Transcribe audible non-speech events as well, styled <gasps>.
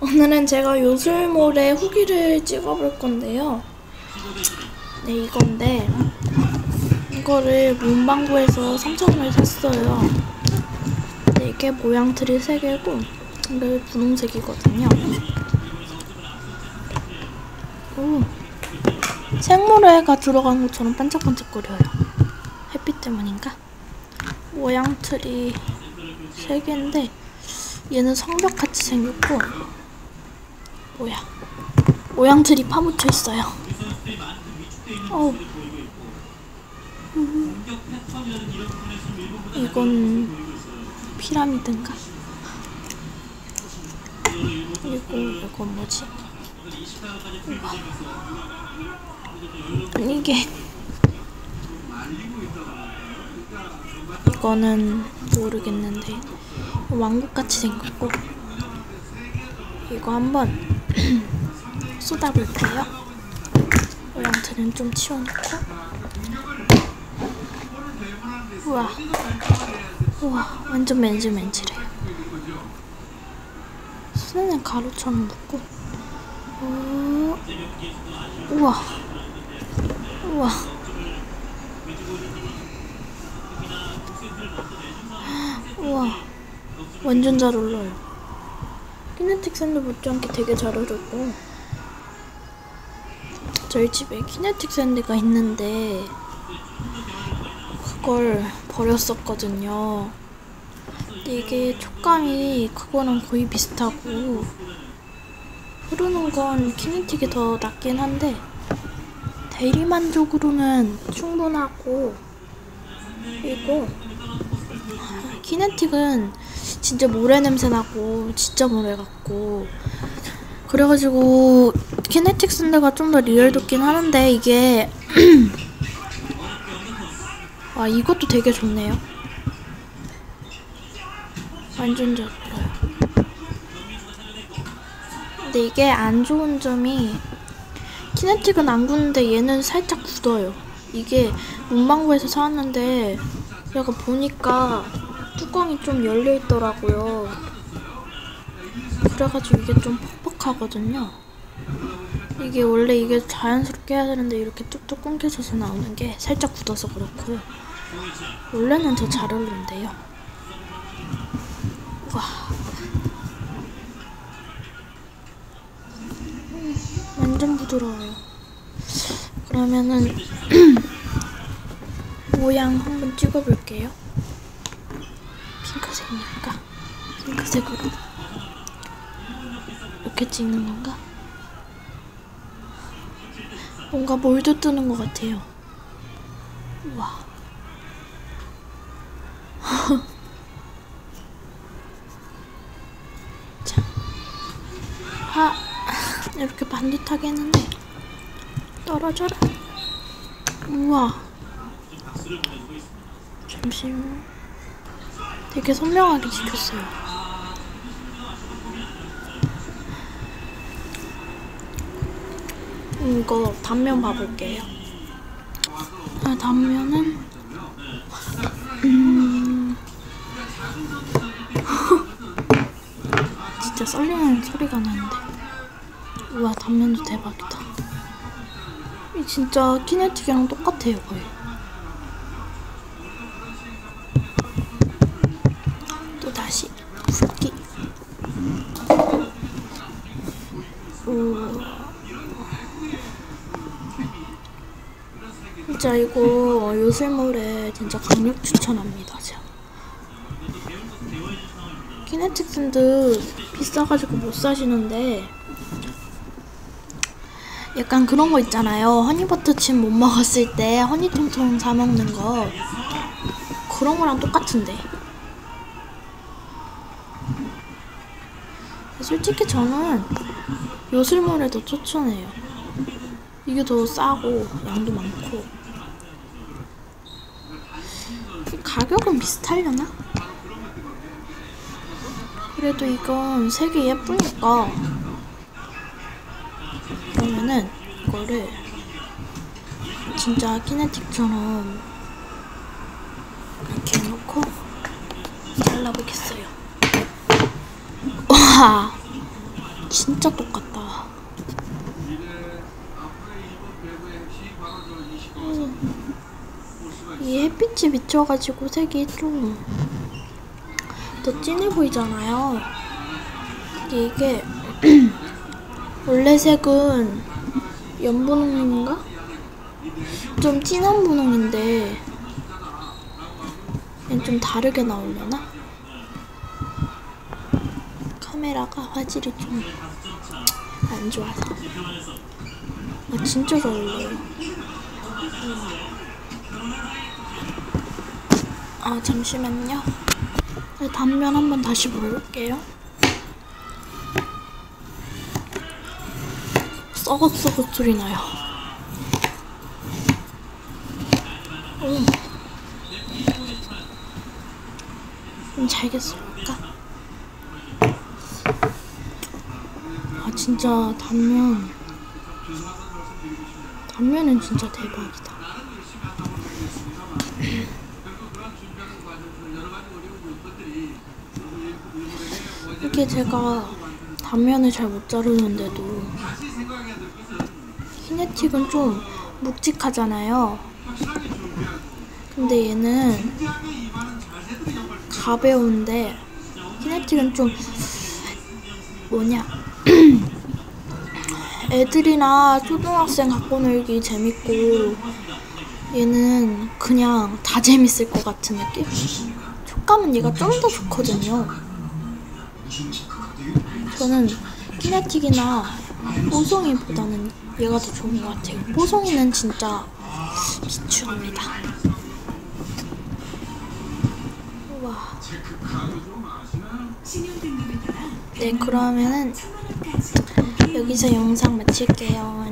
오늘은 제가 요술몰의 후기를 찍어볼 건데요. 네, 이건데 이거를 문방구에서 3,000원에 샀어요. 네, 이게 모양 틀이 3개고 이게 분홍색이거든요. 오, 생모래가 들어간 것처럼 반짝반짝거려요. 햇빛 때문인가? 모양 틀이 3개인데 얘는 성벽같이 생겼고 뭐야 모양틀이 파묻혀 있어요 어우 음. 이건 피라미드인가? 그리고 이건 뭐지? 우와. 이게 이거는 모르겠는데 왕국같이 생겼고 이거 한번 <clears throat> 쏟아볼게요. 모양틀은 좀 치워놓고. 우와. 우와 완전 맨질맨질해요. 손에는 가루처럼 묻고. 오, 우와. 우와. <gasps> 우와. 완전 잘 올라요 키네틱 샌드 못지않게 되게 잘 어렸고. 저희 집에 키네틱 샌드가 있는데 그걸 버렸었거든요. 근데 이게 촉감이 그거랑 거의 비슷하고 흐르는 건 키네틱이 더 낫긴 한데 대리 만족으로는 충분하고. 그리고 키네틱은 진짜 모래 냄새 나고 진짜 모래 같고. 그래가지고 키네틱 샌드가 좀 더 리얼롭긴 하는데 이게 <clears throat> 아 이것도 되게 좋네요. 완전 잘 불어요. 근데 이게 안 좋은 점이 키네틱은 안 굳는데 얘는 살짝 굳어요. 이게 문방구에서 사왔는데 약간 보니까 뚜껑이 좀 열려 있더라고요. 그래가지고 이게 좀 퍽퍽하거든요. 이게 원래 이게 자연스럽게 해야 되는데 이렇게 뚝뚝 끊겨져서 나오는 게 살짝 굳어서 그렇고요. 원래는 더 잘 어울린대요. 와. 음, 완전 부드러워요. 그러면은 <clears throat> 모양 한번 찍어볼게요. 핑크색이니까 핑크색으로 이렇게 찍는 건가? 뭔가 몰드 뜨는 것 같아요. 우와. <laughs> 자, 아 이렇게 반듯하게 했는데 떨어져라. 우와. 잠시만. 되게 선명하게 지켰어요. 이거 단면 봐볼게요. 아, 단면은 음... <laughs> 진짜 썰리는 소리가 나는데 우와 단면도 대박이다. 이 진짜 키네틱이랑 똑같아요 거의. 다시 붓기 오. 진짜 이거 요술몰에 진짜 강력 추천합니다 제가. 키네틱 샌드 비싸가지고 못 사시는데 약간 그런 거 있잖아요. 허니버터칩 못 먹었을 때 허니통통 사 먹는 거. 그런 거랑 똑같은데. 솔직히 저는 요술몰에 더 추천해요. 이게 더 싸고 양도 많고 가격은 비슷하려나? 그래도 이건 색이 예쁘니까 그러면은 이거를 진짜 키네틱처럼 이렇게 해놓고 잘라보겠어요. 와 진짜 똑같다. 음, 이 햇빛이 비쳐가지고 색이 좀 더 진해 보이잖아요. 이게 <clears throat> 원래 색은 연분홍인가? 좀 진한 분홍인데 좀 다르게 나오려나? 카메라가 화질이 좀 안 좋아서 아 진짜 잘 어울려요 아 잠시만요 네, 단면 한번 다시 볼게요 썩었썩었 소리 나요 음. 좀 잘게 썰까? 아 진짜 단면 단면은 진짜 대박이다. 이게 제가 단면을 잘 못 자르는데도 키네틱은 좀 묵직하잖아요. 근데 얘는 가벼운데 키네틱은 좀 뭐냐 <clears throat> 애들이나 초등학생 갖고 놀기 재밌고 얘는 그냥 다 재밌을 것 같은 느낌? 촉감은 얘가 좀 더 좋거든요. 저는 키네틱이나 뽀송이보다는 얘가 더 좋은 것 같아요. 뽀송이는 진짜 비추합니다. 우와. 네, 그러면은 여기서 영상 마칠게요.